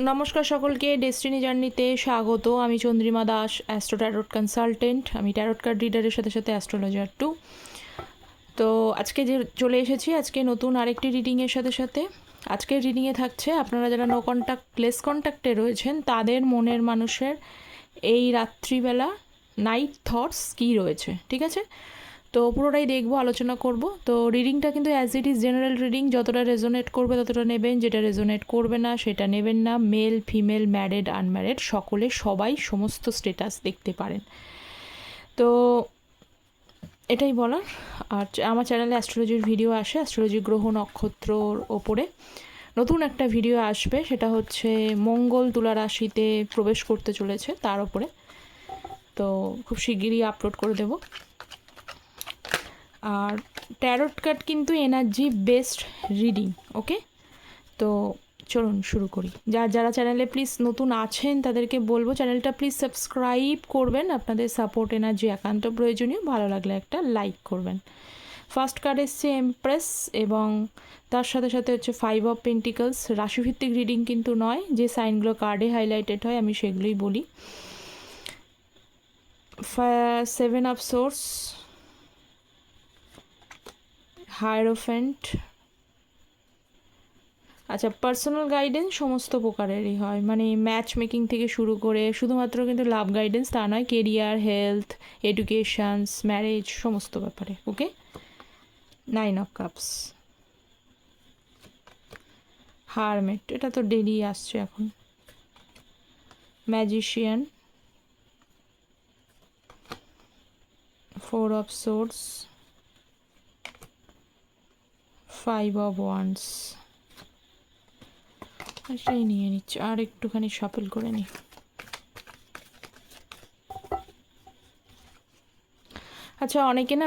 নমস্কার সকলকে ডেস্টিনি জার্নিতে স্বাগত। আমি Chandrima Das astro tarot consultant আমি ট্যারোট কার্ড রিডারের সাথে সাথে অ্যাস্ট্রোলজার টু তো আজকে যে চলে এসেছি, আজকে নতুন আরেকটি রিডিংয়ের সাথে সাথে। আজকের রিডিংয়ে থাকছে, আপনারা যারা নো কন্ট্যাক্ট লেস কন্ট্যাক্টে রয়েছেন, তাদের মনের মানুষের এই রাত্রিবেলা নাইট থটস কী রয়েছে, ঠিক আছে? তো পুরোটাই দেখব, আলোচনা করব। তো রিডিংটা কিন্তু as it is general reading যতটা রেজোনেট করবে ততটা নেবেন, যেটা রেজোনেট করবে না সেটা নেবেন না। মেল ফিমেল ম্যারেড আনম্যারেড সকলে সবাই সমস্ত স্টেটাস দেখতে পারেন। তো এটাই বলার। আর আমার চ্যানেলে অ্যাস্ট্রোলজির ভিডিও আসে অ্যাস্ট্রোলজি গ্রহ নক্ষত্রর ওপরে। নতুন একটা ভিডিও আসবে, সেটা হচ্ছে মঙ্গল তুলা রাশিতে প্রবেশ করতে চলেছে তার ওপরে। তো খুব শিগগিরই আপলোড করে দেবো। আর ট্যারোট কার্ড কিন্তু এনার্জি বেস্ট রিডিং ওকে তো চলুন শুরু করি। যা, যারা চ্যানেলে প্লিজ নতুন আছেন, তাদেরকে বলব চ্যানেলটা প্লিজ সাবস্ক্রাইব করবেন। আপনাদের সাপোর্ট এনার্জি একান্ত প্রয়োজনীয়। ভালো লাগলে একটা লাইক করবেন। ফার্স্ট কার্ড এসছে এমপ্রেস এবং তার সাথে সাথে হচ্ছে ফাইভ অফ পেন্টিকলস রাশিভিত্তিক রিডিং কিন্তু নয়, যে সাইনগুলো কার্ডে হাইলাইটেড হয়, আমি সেগুলোই বলি। সেভেন অফ সোর্স হায়ারোফেন্ট আচ্ছা পার্সোনাল গাইডেন্স সমস্ত প্রকারেরই হয়। মানে ম্যাচ মেকিং থেকে শুরু করে শুধুমাত্র কিন্তু লাভ গাইডেন্স তা নয় কেরিয়ার হেলথ এডুকেশানস ম্যারেজ সমস্ত ব্যাপারে okay nine of cups hermit এটা তো ডেলি আসছে এখন। Magician four of swords five of wands এটাই নিয়ে নিচ্ছি। আর একটুখানি সফল করে নিই আচ্ছা অনেকে না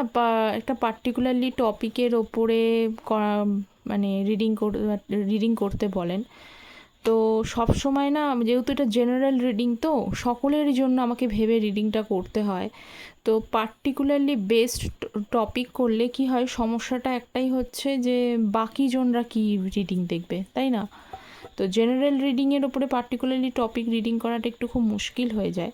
একটা পার্টিকুলারলি টপিকের ওপরে মানে রিডিং রিডিং করতে বলেন। তো সব সময় না, যেহেতু এটা জেনারেল রিডিং তো, সকলের জন্য আমাকে ভেবে রিডিংটা করতে হয়। তো পার্টিকুলারলি বেস্ট টপিক করলে কি হয়, সমস্যাটা একটাই হচ্ছে যে বাকি জনরা কি রিডিং দেখবে, তাই না? তো জেনারেল রিডিংয়ের ওপরে পার্টিকুলারলি টপিক রিডিং করাটা একটু খুব মুশকিল হয়ে যায়।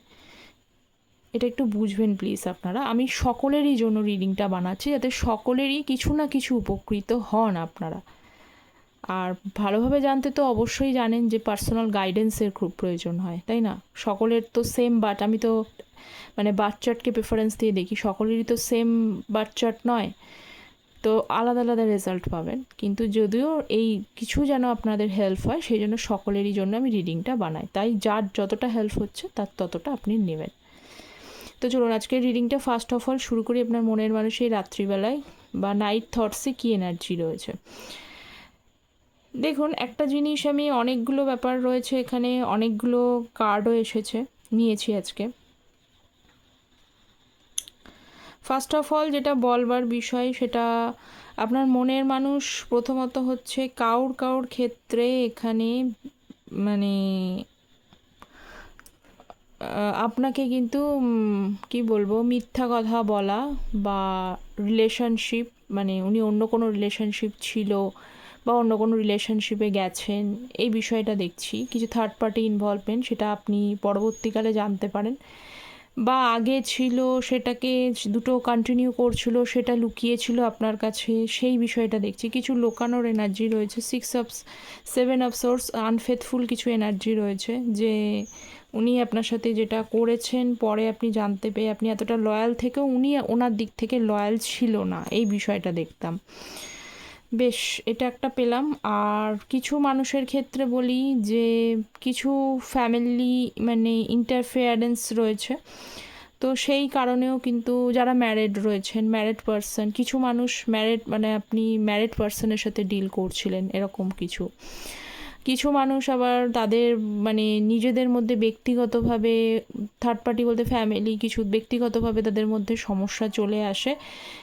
এটা একটু বুঝবেন প্লিজ আপনারা। আমি সকলেরই জন্য রিডিংটা বানাচ্ছি, যাতে সকলেরই কিছু না কিছু উপকৃত হন আপনারা। আর ভালোভাবে জানতে তো অবশ্যই জানেন যে পার্সোনাল গাইডেন্সের খুব প্রয়োজন হয়, তাই না? সকলের তো সেম বাট আমি তো মানে বাচ্চাটকে প্রেফারেন্স দিয়ে দেখি, সকলেরই তো সেম বাচ্চাট নয়। তো আলাদা আলাদা রেজাল্ট পাবেন। কিন্তু যদিও এই কিছু যেন আপনাদের হেল্প হয়, সেই জন্য সকলেরই জন্য আমি রিডিংটা বানাই। তাই যার যতটা হেল্প হচ্ছে, তার ততটা আপনি নেবেন। তো চলুন আজকে রিডিংটা ফার্স্ট অফ অল শুরু করি আপনার মনের মানুষের রাত্রিবেলায়, বা নাইট থটসে কী এনার্জি রয়েছে? দেখুন, একটা জিনিস আমি অনেকগুলো ব্যাপার রয়েছে এখানে, অনেকগুলো কার্ডও এসেছে নিয়েছি আজকে। ফার্স্ট অফ অল যেটা বলবার বিষয়, সেটা আপনার মনের মানুষ প্রথমত হচ্ছে কাউর কাউর ক্ষেত্রে এখানে মানে আপনাকে কিন্তু কি বলব, মিথ্যা কথা বলা বা রিলেশনশিপ মানে উনি অন্য কোনো রিলেশনশিপ ছিল বা অন্য কোনো রিলেশনশিপে গেছেন, এই বিষয়টা দেখছি। কিছু থার্ড পার্টি ইনভলভমেন্ট সেটা আপনি পরবর্তীকালে জানতে পারেন। বা আগে ছিল সেটাকে দুটো কন্টিনিউ করছিল, সেটা লুকিয়েছিল আপনার কাছে, সেই বিষয়টা দেখছি। কিছু লোকানোর এনার্জি রয়েছে six of seven of swords unfaithful কিছু এনার্জি রয়েছে যে উনি আপনার সাথে যেটা করেছেন, পরে আপনি জানতে পেয়ে আপনি এতটা লয়াল থেকেও উনি ওনার দিক থেকে লয়াল ছিল না, এই বিষয়টা দেখতাম। বেশ, এটা একটা পেলাম। আর কিছু মানুষের ক্ষেত্রে বলি যে, কিছু ফ্যামিলি মানে ইন্টারফেয়ারেন্স রয়েছে। তো সেই কারণেও কিন্তু যারা ম্যারেড রয়েছেন ম্যারেড পারসন কিছু মানুষ ম্যারেড মানে আপনি ম্যারেড পারসনের সাথে ডিল করছিলেন, এরকম কিছু। কিছু মানুষ আবার তাদের মানে নিজেদের মধ্যে ব্যক্তিগতভাবে থার্ড পার্টি বলতে ফ্যামিলি কিছু ব্যক্তিগতভাবে তাদের মধ্যে সমস্যা চলে আসে।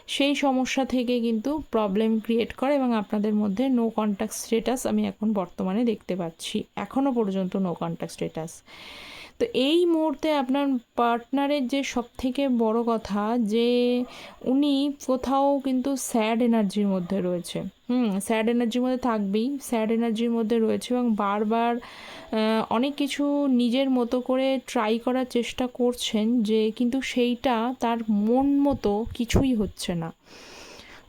সেই সমস্যা থেকে কিন্তু প্রবলেম ক্রিয়েট করে এবং আপনাদের মধ্যে নো কন্ট্যাক্ট স্ট্যাটাস আমি এখন বর্তমানে দেখতে পাচ্ছি। এখনও পর্যন্ত নো কন্ট্যাক্ট স্টেটাস তো এই মুহূর্তে আপনার পার্টনারের যে সব থেকে বড় কথা, যে উনি কোথাও কিন্তু স্যাড এনার্জির মধ্যে রয়েছে। হুম স্যাড এনার্জির মধ্যে থাকবেই। স্যাড এনার্জির মধ্যে রয়েছে এবং বারবার অনেক কিছু নিজের মতো করে ট্রাই করার চেষ্টা করছেন যে কিন্তু সেইটা তার মন মতো কিছুই হচ্ছে না।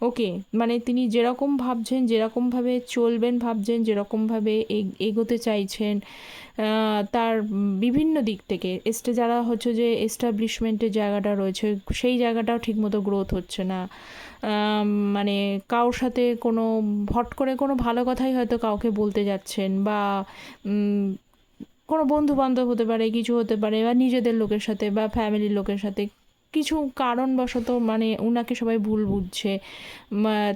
ওকে মানে তিনি যেরকম ভাবছেন যেরকমভাবে চলবেন ভাবছেন যেরকমভাবে এগ- এগোতে চাইছেন তার বিভিন্ন দিক থেকে। এস্টে যারা হচ্ছে যে এস্টাবলিশমেন্টের জায়গাটা রয়েছে, সেই জায়গাটাও ঠিকমতো গ্রোথ হচ্ছে না। মানে কারোর সাথে কোনো, হট করে কোনো ভালো কথাই হয়তো কাউকে বলতে যাচ্ছেন বা কোনো বন্ধু বান্ধব হতে পারে, কিছু হতে পারে বা নিজেদের লোকের সাথে বা ফ্যামিলির লোকের সাথে কিছু কারণবশত মানে ওনাকে সবাই ভুল বুঝছে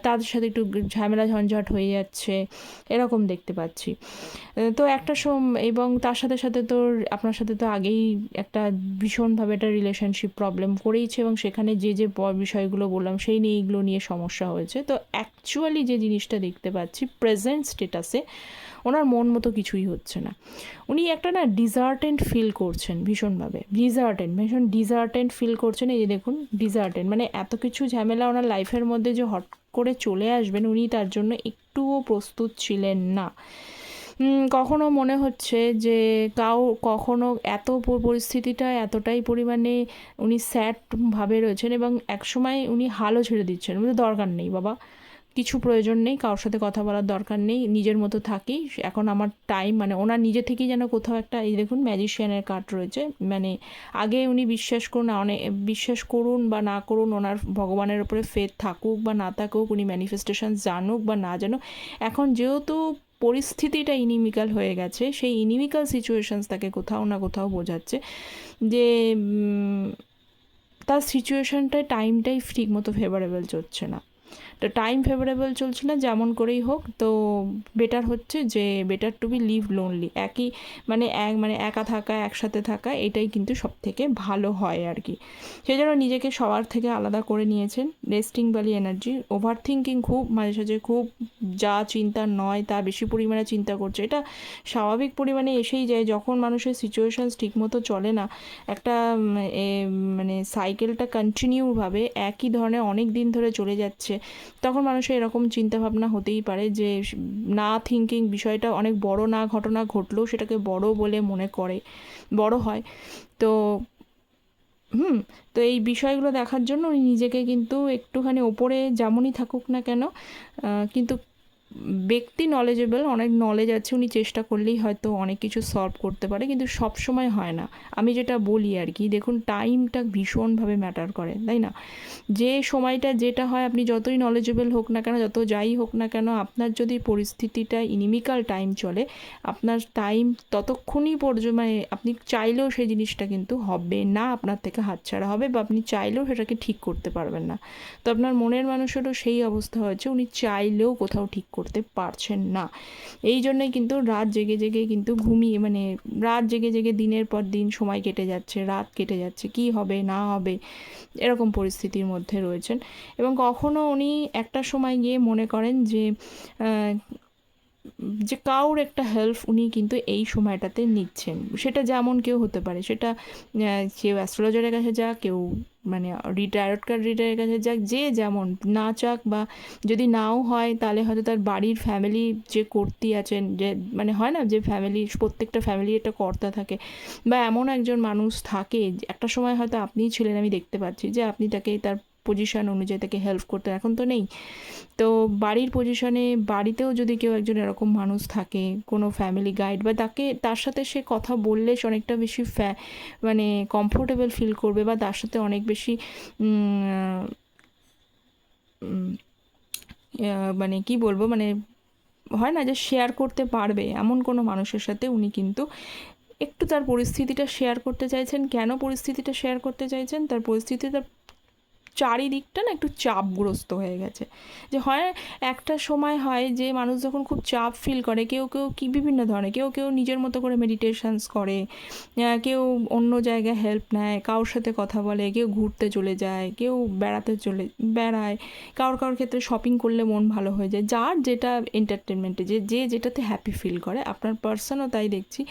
তাদের সাথে একটু ঝামেলা ঝঞ্ঝাট হয়ে যাচ্ছে, এরকম দেখতে পাচ্ছি। তো একটা সম, এবং তার সাথে সাথে তো আপনার সাথে তো আগেই একটা ভীষণভাবে একটা রিলেশনশিপ প্রবলেম করেইছে, এবং সেখানে যে যে বিষয়গুলো বললাম সেই নিয়ে এইগুলো নিয়ে সমস্যা হয়েছে। তো অ্যাকচুয়ালি যে জিনিসটা দেখতে পাচ্ছি প্রেজেন্ট স্টেটাসে ওনার মন মতো কিছুই হচ্ছে না। উনি একটা না ডিজার্টেন্ট ফিল করছেন ভীষণভাবে। ডিজার্টেন্ট ভীষণ ডিজার্টেন্ট ফিল করছেন। এই যে দেখুন ডিজার্টেন্ট মানে এত কিছু ঝামেলা ওনার লাইফের মধ্যে যে হট করে চলে আসবেন উনি তার জন্য একটুও প্রস্তুত ছিলেন না। কখনো মনে হচ্ছে যে কাউ, কখনো এত পরিস্থিতিটা এতটাই পরিমাণে উনি স্যাড ভাবে রয়েছেন এবং একসময় উনি হালও ছেড়ে দিচ্ছেন। দরকার নেই, বাবা। কিছু প্রয়োজন নেই, কারোর সাথে কথা বলার দরকার নেই, নিজের মতো থাকি। এখন আমার টাইম মানে ওনার নিজে থেকেই যেন কোথাও একটা, এই দেখুন ম্যাজিশিয়ানের কার্ড রয়েছে। মানে আগে উনি বিশ্বাস করুন অনেক বিশ্বাস করুন বা না করুন, ওনার ভগবানের উপরে ফেথ থাকুক বা না থাকুক, উনি ম্যানিফেস্টেশন জানুক বা না জানুক, এখন যেহেতু পরিস্থিতিটা ইনিমিক্যাল হয়ে গেছে, সেই ইনিমিক্যাল সিচুয়েশানস তাকে কোথাও না কোথাও বোঝাচ্ছে যে তার সিচুয়েশনটায় টাইমটাই ঠিক মতো ফেভারেবল চলছে না। তো টাইম ফেভারেবল চলছে না যেমন করেই হোক। তো বেটার হচ্ছে যে better to be live lonely একই মানে এক মানে একা থাকা, একসাথে থাকা, এটাই কিন্তু সব থেকে ভালো হয় আর কি সেই জন্য নিজেকে সবার থেকে আলাদা করে নিয়েছেন। Resting valley energy overthinking খুব, মাঝে সাঝে খুব যা চিন্তা নয়, তা বেশি পরিমাণে চিন্তা করছে। এটা স্বাভাবিক পরিমাণে এসেই যায়। যখন মানুষের সিচুয়েশানস ঠিকমতো চলে না, একটা মানে সাইকেলটা কন্টিনিউভাবে একই ধরনের অনেক দিন ধরে চলে যাচ্ছে। তখন মানুষের এরকম চিন্তাভাবনা হতেই পারে যে, না থিঙ্কিং বিষয়টা অনেক বড় না ঘটনা ঘটলেও সেটাকে বড় বলে মনে করে, বড় হয়। তো, হুম, তো এই বিষয়গুলো দেখার জন্য উনি নিজেকে কিন্তু একটুখানি ওপরে যেমনই থাকুক না কেন কিন্তু ব্যক্তি নলেজেবল অনেক নলেজ আছে, উনি চেষ্টা করলেই হয়তো অনেক কিছু সলভ করতে পারে, কিন্তু সব সময় হয় না। আমি যেটা বলি আর কি, দেখুন টাইমটা ভীষণভাবে ম্যাটার করে, তাই না? যে সময়টা যেটা হয়, আপনি যতই নলেজেবল হোক না কেন, যত যাই হোক না কেন, আপনার যদি পরিস্থিতিটা ইনিমিক্যাল টাইম চলে, আপনার টাইম ততক্ষণই পর্যন্ত মানে আপনি চাইলেও সেই জিনিসটা কিন্তু হবে না, আপনার থেকে হাতছাড়া হবে বা আপনি চাইলেও সেটাকে ঠিক করতে পারবেন না। তো আপনার মনের মানুষেরও সেই অবস্থা হয়েছে, উনি চাইলেও কোথাও ঠিক করতে পারছেন না। এই জন্যই কিন্তু রাত জেগে জেগে কিন্তু ঘুমিয়ে মানে রাত জেগে জেগে দিনের পর দিন সময় কেটে যাচ্ছে, রাত কেটে যাচ্ছে, কি হবে, না হবে, এরকম পরিস্থিতির মধ্যে রয়েছেন। এবং কখনো উনি একটা সময় গিয়ে মনে করেন যে যে কাউর একটা হেল্প উনি কিন্তু এই সময়টাতে নিচ্ছেন। সেটা যেমন কেউ হতে পারে, সেটা কেউ অ্যাস্ট্রোলজারের কাছে যাক, কেউ মানে রিটায়ার্ড কার্ড রিটায়ারের কাছে যাক, যে যেমন না চাক বা যদি নাও হয় তাহলে হয়তো তার বাড়ির ফ্যামিলি যে কর্তি আছেন, যে মানে হয় না যে ফ্যামিলি প্রত্যেকটা ফ্যামিলির একটা কর্তা থাকে বা এমন একজন মানুষ থাকে, একটা সময় হয়তো আপনিই ছিলেন, আমি দেখতে পাচ্ছি যে আপনি তাকে তার পজিশন অনুযায়ী তাকে হেল্প করতে, এখন তো নেই। তো বাড়ির পজিশনে বাড়িতেও যদি কেউ একজন এরকম মানুষ থাকে, কোনো ফ্যামিলি গাইড বা তাকে, তার সাথে সে কথা বললে সে অনেকটা বেশি ফ্যা মানে কমফোর্টেবল ফিল করবে বা তার সাথে অনেক বেশি মানে কি বলব মানে হয় না যে শেয়ার করতে পারবে এমন কোনো মানুষের সাথে, উনি কিন্তু একটু তার পরিস্থিতিটা শেয়ার করতে চাইছেন। কেন পরিস্থিতিটা শেয়ার করতে চাইছেন? তার পরিস্থিতিটা চারিদিকটা না একটু চাপগ্রস্ত হয়ে গেছে। যে হয় একটা সময় হয় যে মানুষ যখন খুব চাপ ফিল করে, কেউ কেউ কি বিভিন্ন ধরনের, কেউ কেউ নিজের মতো করে মেডিটেশনস করে কেউ অন্য জায়গায় হেল্প নেয়, কারোর সাথে কথা বলে, কেউ ঘুরতে চলে যায়, কেউ বেড়াতে চলে, বেড়ায়, কারোর কারোর ক্ষেত্রে শপিং করলে মন ভালো হয়ে যায়। যার যেটা এন্টারটেনমেন্টে যে যে যেটাতে হ্যাপি ফিল করে, আপনার পার্সনও তাই দেখছি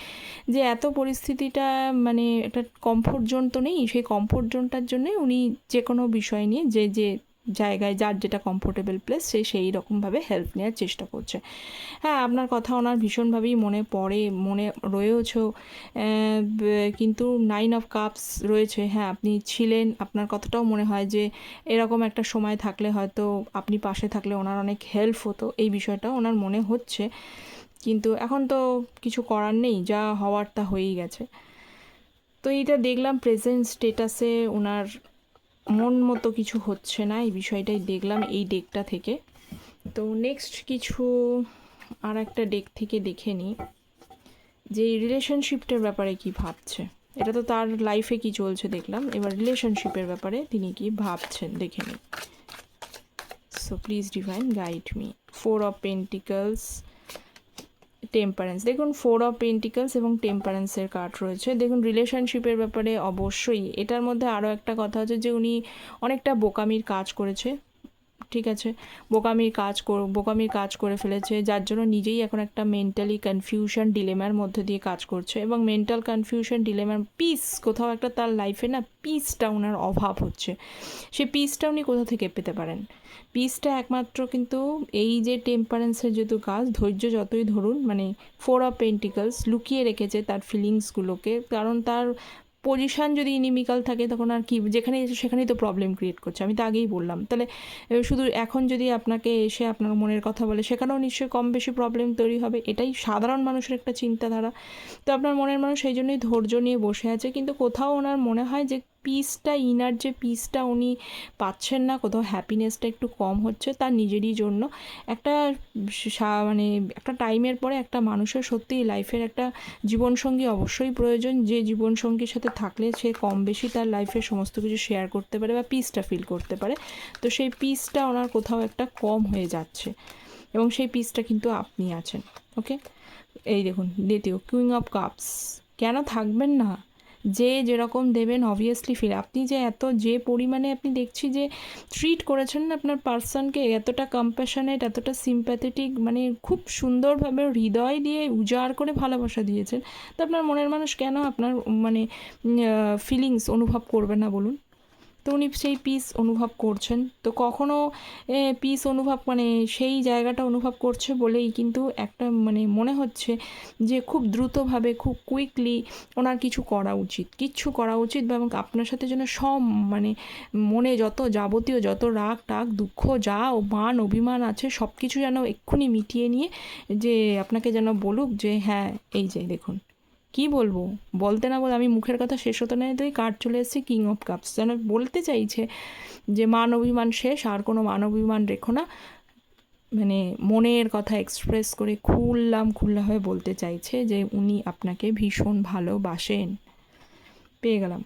যে এত পরিস্থিতিটা মানে একটা কমফোর্ট জোন তো নেই, সেই কমফোর্ট জোনটার জন্যই উনি যে কোনো বিষয় নিয়ে যে যে জায়গায় যার যেটা কমফোর্টেবল প্লেস সে সেই রকমভাবে হেল্প নেওয়ার চেষ্টা করছে। হ্যাঁ আপনার কথা ওনার ভীষণভাবেই মনে পড়ে, মনে রয়েওছেও কিন্তু নাইন অফ কাপস রয়েছে। হ্যাঁ আপনি ছিলেন, আপনার কথাটাও মনে হয় যে এরকম একটা সময় থাকলে হয়তো আপনি পাশে থাকলে ওনার অনেক হেল্প হতো, এই বিষয়টা ওনার মনে হচ্ছে। কিন্তু এখন তো কিছু করার নেই, যা হওয়ার তা হয়েই গেছে। তো এইটা দেখলাম প্রেজেন্ট স্টেটাসে ওনার মন মতো কিছু হচ্ছে না, এই বিষয়টাই দেখলাম এই ডেকটা থেকে। তো নেক্সট কিছু আর একটা ডেক থেকে দেখে নিই যে রিলেশনশিপটার ব্যাপারে কি ভাবছে? এটা তো তার লাইফে কি চলছে দেখলাম, এবার রিলেশনশিপের ব্যাপারে তিনি কি ভাবছেন দেখে নিই so please divine guide me four of pentacles temperance দেখুন ফোর অফ পেন্টিকলস এবং টেম্পারেন্সের কার্ড রয়েছে। দেখুন রিলেশনশিপের ব্যাপারে অবশ্যই এটার মধ্যে আরও একটা কথা হচ্ছে যে উনি অনেকটা বোকামির কাজ করেছে। ঠিক আছে? বোকামির কাজ বোকামির কাজ করে ফেলেছে, যার জন্য নিজেই এখন একটা মেন্টালি কনফিউশন ডিলেমার মধ্যে দিয়ে কাজ করছে এবং মেন্টাল কনফিউশন ডিলেমার পিস কোথাও একটা তার লাইফে না পিসটা ওনার অভাব হচ্ছে। সেই পিসটা উনি কোথা থেকে পেতে পারেন? পিসটা একমাত্র কিন্তু এই যে টেম্পারেন্সের যেহেতু কাজ, ধৈর্য যতই ধরুন মানে ফোর অফ পেন্টিকলস লুকিয়ে রেখেছে তার ফিলিংসগুলোকে কারণ তার পজিশন যদি ইনিমিক্যাল থাকে, তখন আর কি, যেখানে সেখানেই তো প্রবলেম ক্রিয়েট করছে। আমি তো আগেই বললাম। তাহলে শুধু এখন যদি আপনাকে এসে আপনার মনের কথা বলে, সেখানেও নিশ্চয়ই কম বেশি প্রবলেম তৈরি হবে। এটাই সাধারণ মানুষের একটা চিন্তাধারা। তো আপনার মনের মানুষ সেই জন্যই ধৈর্য নিয়ে বসে আছে। কিন্তু কোথাও ওনার মনে হয় যে পিসটা ইনার যে পিসটা উনি পাচ্ছেন না, কোথাও হ্যাপিনেসটা একটু কম হচ্ছে তার নিজেরই জন্য একটা মানে একটা টাইমের পরে একটা মানুষের সত্যিই লাইফের একটা জীবনসঙ্গী অবশ্যই প্রয়োজন। যে জীবনসঙ্গীর সাথে থাকলে সে কম বেশি তার লাইফের সমস্ত কিছু শেয়ার করতে পারে বা পিসটা ফিল করতে পারে। তো সেই পিসটা ওনার কোথাও একটা কম হয়ে যাচ্ছে এবং সেই পিসটা কিন্তু আপনি আছেন ওকে এই দেখুন, দ্বিতীয় কুইং অফ কাপস কেন থাকবেন না? যে যেরকম দেবেন অবভিয়াসলি ফিল আপনি যে এত, যে পরিমাণে আপনি দেখছি যে ট্রিট করেছেন আপনার পার্সনকে এতটা কম্প্যাশনেট এতটা সিম্প্যাথেটিক মানে খুব সুন্দরভাবে হৃদয় দিয়ে উজাড় করে ভালোবাসা দিয়েছেন, তো আপনার মনের মানুষ কেন আপনার মানে ফিলিংস অনুভব করবে না বলুন? তো উনি সেই পিস অনুভব করছেন। তো কখনো পিস অনুভব মানে সেই জায়গাটা অনুভব করছে বলেই কিন্তু একটা মানে মনে হচ্ছে যে খুব দ্রুতভাবে, খুব কুইকলি ওনার কিছু করা উচিত। কিচ্ছু করা উচিত এবং আপনার সাথে যেন সব মানে মনে যত যাবতীয় যত রাগ টাগ, দুঃখ যা ও মান, অভিমান আছে সব কিছু যেন এক্ষুনি মিটিয়ে নিয়ে যে আপনাকে যেন বলুক যে হ্যাঁ এই যে দেখুন। কি বলব? বলতে না বলে আমি মুখের কথা শেষ হতে না তো কার্ড চলে এসেছে কিং অফ কাপস যেন বলতে চাইছে যে মান অভিমান শেষ, আর কোনো মান অভিমান রেখো না। মানে মনের কথা এক্সপ্রেস করে খুললাম, খুল্লা হয়ে বলতে চাইছে যে উনি আপনাকে ভীষণ ভালোবাসেন। পেয়ে গেলাম।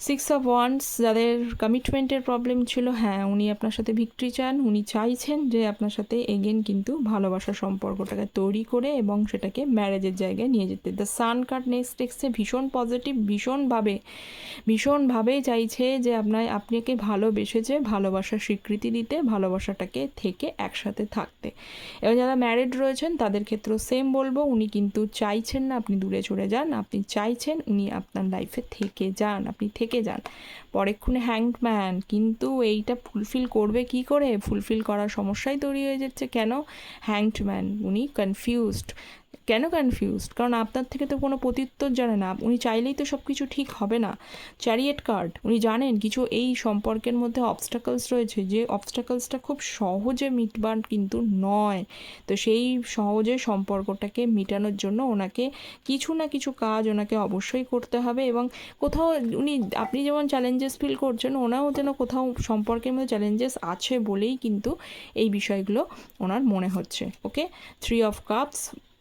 সিক্স অফ ওয়ান্স যাদের কমিটমেন্টের প্রবলেম ছিল হ্যাঁ উনি আপনার সাথে ভিক্টরি চান। উনি চাইছেন যে আপনার সাথে এগেন কিন্তু ভালোবাসার সম্পর্কটাকে তৈরি করে এবং সেটাকে ম্যারেজের জায়গায় নিয়ে যেতে। দ্য সান কার্ড নেক্সট এক্সে ভীষণ পজিটিভ ভীষণভাবে ভীষণভাবে চাইছে যে আপনার, আপনাকে ভালোবেসেছে, ভালোবাসার স্বীকৃতি দিতে, ভালোবাসাটাকে থেকে একসাথে থাকতে। এবং যারা ম্যারিড রয়েছেন, তাদের ক্ষেত্রেও সেম বলব, উনি কিন্তু চাইছেন না আপনি দূরে চলে যান। আপনি চাইছেন উনি আপনার লাইফে থেকে যান। আপনি থেকে যান। পরেক্ষণে হ্যাংম্যান কিন্তু এইটা ফুলফিল করবে কি করে? ফুলফিল করার সমস্যাই তৈরি হয়ে যাচ্ছে। কেন? হ্যাংডম্যান উনি কনফিউজড কেন কনফিউজড কারণ আপনার থেকে তো কোনো প্রত্যুত্তর জানে না। উনি চাইলেই তো সব কিছু ঠিক হবে না। চ্যারিয়েট কার্ড উনি জানেন কিছু এই সম্পর্কের মধ্যে অবস্টাকলস রয়েছে যে অবস্টাকলসটা খুব সহজে মিটবার কিন্তু নয়। তো সেই সহজে সম্পর্কটাকে মেটানোর জন্য ওনাকে কিছু না কিছু কাজ ওনাকে অবশ্যই করতে হবে এবং কোথাও উনি, আপনি যেমন চ্যালেঞ্জেস ফিল করছেন, ওনাও যেন কোথাও সম্পর্কের মধ্যে চ্যালেঞ্জেস আছে বলেই কিন্তু এই বিষয়গুলো ওনার মনে হচ্ছে। Okay three of cups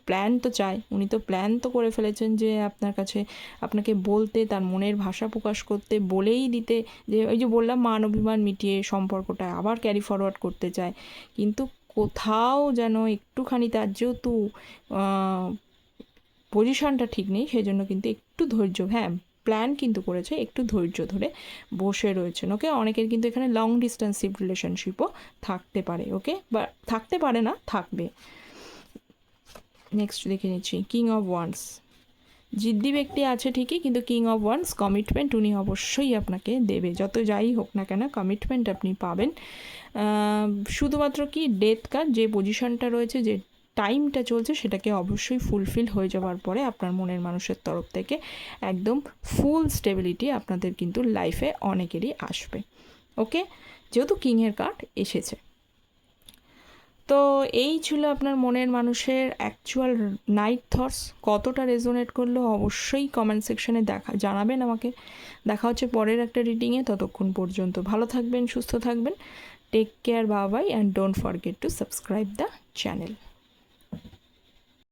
plan তো চায় উনি তো প্ল্যান তো করে ফেলেছেন যে আপনার কাছে আপনাকে বলতে, তার মনের ভাষা প্রকাশ করতে, বলেই দিতে যে ওই যে বললাম মান অভিমান মিটিয়ে সম্পর্কটা আবার ক্যারি ফরওয়ার্ড করতে চায়। কিন্তু কোথাও যেন একটুখানি তার যেহেতু পজিশনটা ঠিক নেই সেই জন্য কিন্তু একটু ধৈর্য হ্যাঁ প্ল্যান কিন্তু করেছে একটু ধৈর্য ধরে বসে রয়েছেন, ওকে? অনেকের কিন্তু এখানে লং ডিস্টেন্সিভ রিলেশনশিপও থাকতে পারে, ওকে? বা থাকতে পারে না, থাকবে। নেক্সট দেখে নিচ্ছি কিং অফ ওয়ান্স জিদ্দি ব্যক্তি আছে ঠিকই, কিন্তু কিং অফ ওয়ান্স কমিটমেন্ট উনি অবশ্যই আপনাকে দেবে। যত যাই হোক না কেন কমিটমেন্ট আপনি পাবেন। শুধুমাত্র কি ডেথ কার্ড যে পজিশনটা রয়েছে, যে টাইমটা চলছে, সেটাকে অবশ্যই ফুলফিল হয়ে যাওয়ার পরে আপনার মনের মানুষের তরফ থেকে একদম ফুল স্টেবিলিটি আপনাদের কিন্তু লাইফে অনেকেরই আসবে। ওকে যেহেতু কিংয়ের কার্ড এসেছে। তো এই ছিল আপনার মনের মানুষের অ্যাকচুয়াল নাইট থটস কতটা রেজোনেট করল অবশ্যই কমেন্ট সেকশনে দেখা, জানাবেন আমাকে। দেখা হচ্ছে পরের একটা রিডিংয়ে ততক্ষণ পর্যন্ত ভালো থাকবেন, সুস্থ থাকবেন। Take care Babai and don't forget to subscribe the channel